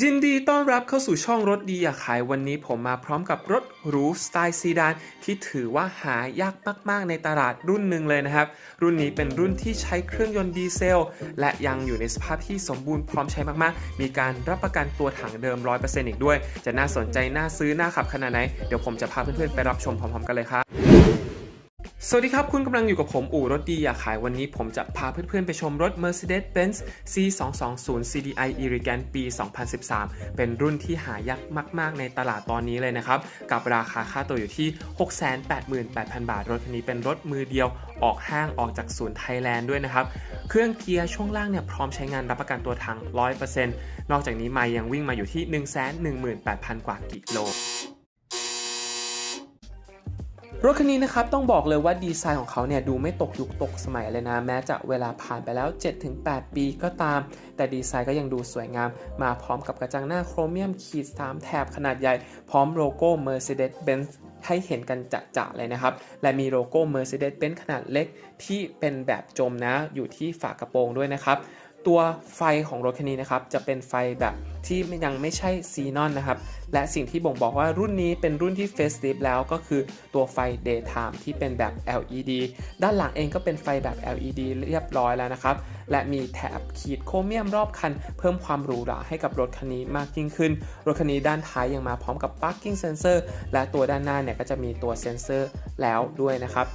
ยินดีต้อนรับเข้าสู่ช่องรถดีอยากขายวันนี้ผมมาพร้อมกับรถหรูสไตล์ซีดานที่ถือว่าหายากมากๆในตลาดรุ่นหนึ่งเลยนะครับ รุ่นนี้เป็นรุ่นที่ใช้เครื่องยนต์ดีเซล และยังอยู่ในสภาพที่สมบูรณ์พร้อมใช้มากๆ มีการรับประกันตัวถังเดิม 100%อีกด้วย จะน่าสนใจน่าซื้อน่าขับขนาดไหน เดี๋ยวผมจะพาเพื่อนๆไปรับชมพร้อมๆกันเลยครับ สวัสดีครับ คุณกำลังอยู่กับผมอู่รถดีอยากขายวันนี้ผมจะพาเพื่อนๆ ไปชมรถ Mercedes-Benz C220 CDI Elegant ปี 2013 เป็นรุ่นที่หายากมาก ๆ ในตลาดตอนนี้เลยนะครับ กับราคาค่าตัวอยู่ที่ 688,000 บาท รถคันนี้เป็นรถมือเดียวออกห้างออกจากศูนย์ไทยแลนด์ด้วยนะครับ เครื่องเกียร์ช่วงล่างเนี่ยพร้อมใช้งานรับประกันตัวถัง 100%นอกจากนี้ไม่ยังวิ่งมาอยู่ที่ 118,000 กว่ากิโล รถคันนี้นะครับต้องบอกเลยว่าดีไซน์ของเขาเนี่ยดูไม่ตกยุคตกสมัยเลยนะแม้จะเวลาผ่านไปแล้ว 7-8 ปีก็ตาม แต่ดีไซน์ก็ยังดูสวยงาม มาพร้อมกับกระจังหน้าโครเมียมขีด 3 แถบขนาดใหญ่ พร้อมโลโก้ Mercedes-Benz ให้เห็นกันจะๆเลยนะครับ และมีโลโก้ Mercedes-Benz ขนาดเล็กที่เป็นแบบจมนะอยู่ที่ฝากระโปรงด้วยนะครับ ตัวไฟของรถคันนี้นะครับจะเป็นไฟแบบที่ยังไม่ใช่ซีนอนนะครับ และสิ่งที่บ่งบอกว่ารุ่นนี้เป็นรุ่นที่เฟส l ิ f แล้วก็คือตัวไฟ daytime ที่เป็นแบบ LED ด้านหลังเองก็เป็นไฟแบบ LED เรียบร้อยแล้วนะครับ และมีแถบขีดโครเมียมรอบคัน เพิ่มความหรูหราให้กับรถคันนี้มากยิ่งขึ้น รถคันนี้ด้านท้ายยังมาพร้อมกับ parking sensor และตัวด้านหน้าเนี่ยก็จะมีตัวเซ็นเซอร์แล้วด้วยนะครับ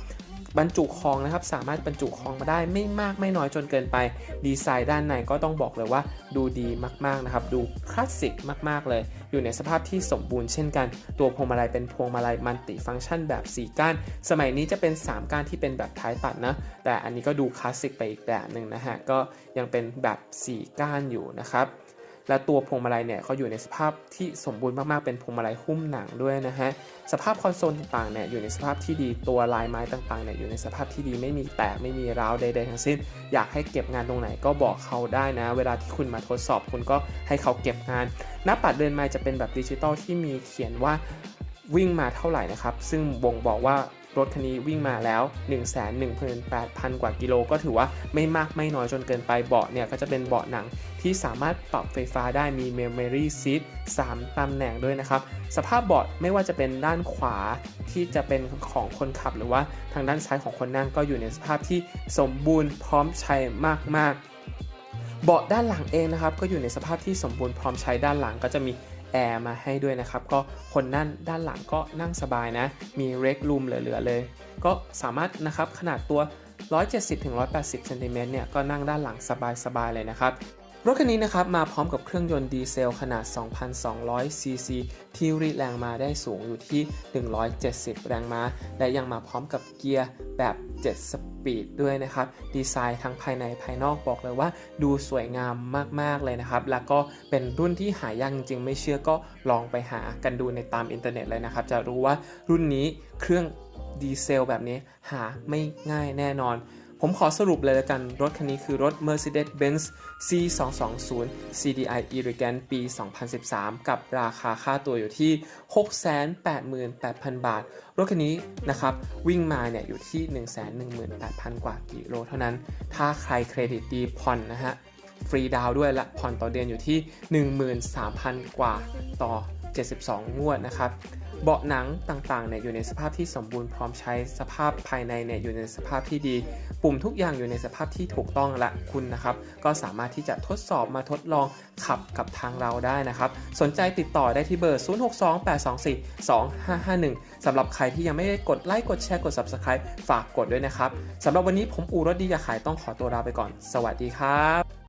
บรรจุของนะครับสามารถบรรจุของมาได้ไม่มากไม่น้อยจนเกินไป ดีไซน์ด้านในก็ต้องบอกเลยว่าดูดีมากๆนะครับ ดูคลาสสิกมากๆเลย อยู่ในสภาพที่สมบูรณ์เช่นกัน ตัวพวงมาลัยเป็นพวงมาลัยมัลติฟังก์ชันแบบ 4 ก้าน สมัยนี้จะเป็น 3 ก้านที่เป็นแบบท้ายตัดนะ แต่อันนี้ก็ดูคลาสสิกไปอีกแบบหนึ่งนะฮะก็ยังเป็นแบบ 4 ก้านอยู่นะครับ และตัวพวงมาลัยเนี่ยเขาอยู่ในสภาพที่สมบูรณ์มากๆ เป็นพวงมาลัยหุ้มหนังด้วยนะฮะ สภาพคอนโซลต่างๆเนี่ยอยู่ในสภาพที่ดี ตัวลายไม้ต่างๆเนี่ยอยู่ในสภาพที่ดี ไม่มีแตก ไม่มีร้าวใดๆทั้งสิ้น อยากให้เก็บงานตรงไหนก็บอกเขาได้นะ เวลาที่คุณมาทดสอบคุณก็ให้เขาเก็บงาน หน้าปัดเดินไม้จะเป็นแบบดิจิตอลที่มีเขียนว่าวิ่งมาเท่าไหร่นะครับ ซึ่งบ่งบอกว่า รถคันนี้วิ่งมาแล้ว 118,000 กว่ากิโล ก็ถือว่าไม่มากไม่น้อยจนเกินไปเบาะเนี่ยก็จะเป็นเบาะหนังที่สามารถปรับไฟฟ้าได้มี Memory Seat 3ตำแหน่งด้วยนะครับ สภาพเบาะไม่ว่าจะเป็นด้านขวาที่จะเป็นของคนขับ หรือว่าทางด้านซ้ายของคนนั่งก็อยู่ในสภาพที่สมบูรณ์พร้อมใช้มากๆ เบาะด้านหลังเองนะครับก็อยู่ในสภาพที่สมบูรณ์พร้อมใช้ด้านหลังก็จะมี แอร์มาให้ด้วยนะครับ ก็คนนั่นด้านหลังก็นั่งสบายนะ มีเรกรูมเหลือๆเลย ก็สามารถนะครับขนาดตัว 170-180เซนติเมตรเนี่ยก็นั่งด้านหลังสบายๆเลยนะครับรถคันนี้นะครับมาพร้อมกับเครื่องยนต์ดีเซลขนาด 2,200 ซีซีที่รีดแรงมาได้สูงอยู่ที่ 170 แรงม้า และยังมาพร้อมกับเกียร์แบบ 7 ส ปีดด้วยนะครับ ดีไซน์ทั้งภายในภายนอกบอกเลยว่าดูสวยงามมากๆเลยนะครับ แล้วก็เป็นรุ่นที่หายากจริงๆไม่เชื่อก็ลองไปหากันดูในตามอินเทอร์เน็ตเลยนะครับ จะรู้ว่ารุ่นนี้เครื่องดีเซลแบบนี้หาไม่ง่ายแน่นอน ผมขอสรุปเลยละกัน รถคันนี้คือรถ Mercedes-Benz C220 CDI Elegant ปี 2013 กับราคาค่าตัวอยู่ที่ 688,000 บาท รถคันนี้นะครับ วิ่งมาเนี่ยอยู่ที่ 118,000 กว่ากิโลเท่านั้น ถ้าใครเครดิตดีผ่อนนะฮะ ฟรีดาวด้วยและผ่อนต่อเดือนอยู่ที่ 13,000 กว่าต่อ 72 งวดนะครับ เบาะหนังต่างๆเนี่ยอยู่ในสภาพที่สมบูรณ์พร้อมใช้สภาพภายในเนี่ยอยู่ในสภาพที่ดี ปุ่มทุกอย่างอยู่ในสภาพที่ถูกต้องและคุณนะครับ ก็สามารถที่จะทดสอบมาทดลองขับกับทางเราได้นะครับ สนใจติดต่อได้ที่เบอร์ 0628242551 สำหรับใครที่ยังไม่ได้กดไลค์กดแชร์กด Subscribe ฝากกดด้วยนะครับสำหรับวันนี้ผมอูรถดีอยาขายต้องขอตัวลาไปก่อน สวัสดีครับ